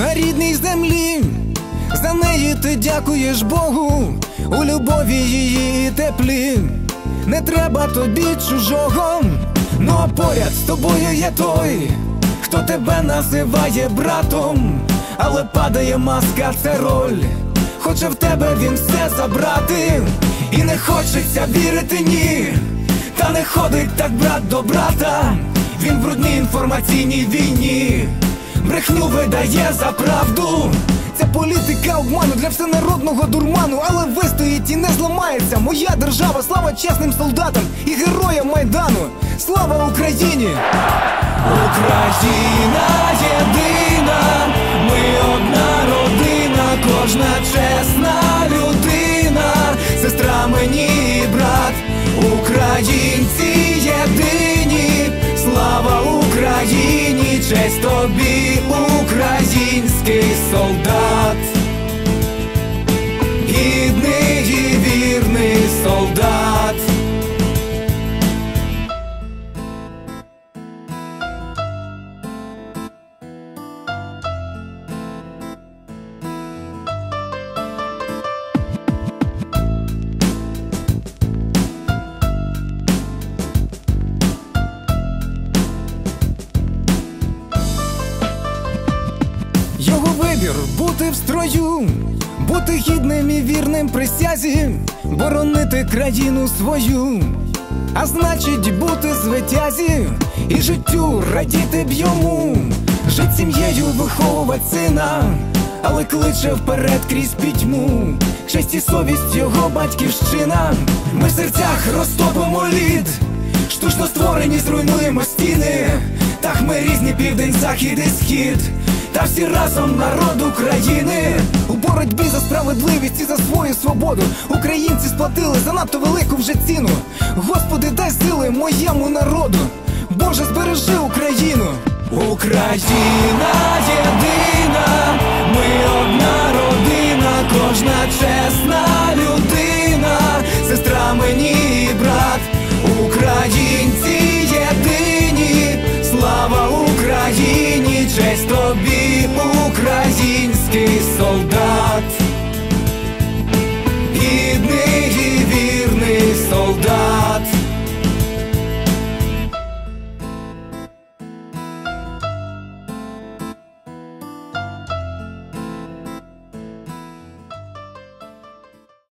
на рідній землі, за неї ти дякуєш Богу, у любові її теплі. Не треба тобі чужого, ну а поряд з тобою є той, хто тебе називає братом, але падає маска, це роль. Хоче в тебе він все забрати, і не хочеться вірити ні. Та не ходить так брат до брата, він в брудній інформаційній війні, брехню видає за правду. Це політика обману для всенародного дурману, але вистоїть і не зламається. Моя держава, слава чесним солдатам і героям майдану. Слава Україні! Україна честь тобі, український солдат, вибір бути в строю, бути гідним і вірним присязі, боронити країну свою, а значить бути звитязі і життю радіти б йому, жить сім'єю виховувати сина, але кличе вперед крізь пітьму, честь і совість його батьківщина. Ми в серцях розтопимо лід, штучно створені, зруйнуємо стіни. Так ми різні південь, захід і схід. Та всі разом народ України у боротьбі за справедливість і за свою свободу. Українці сплатили занадто велику вже ціну. Господи, дай сили моєму народу. Боже, збережи Україну. Україна єдина, ми одна родина, кожна чесна людина, сестра мені і брат, українці єдині, слава Україні, честь тобі, український солдат.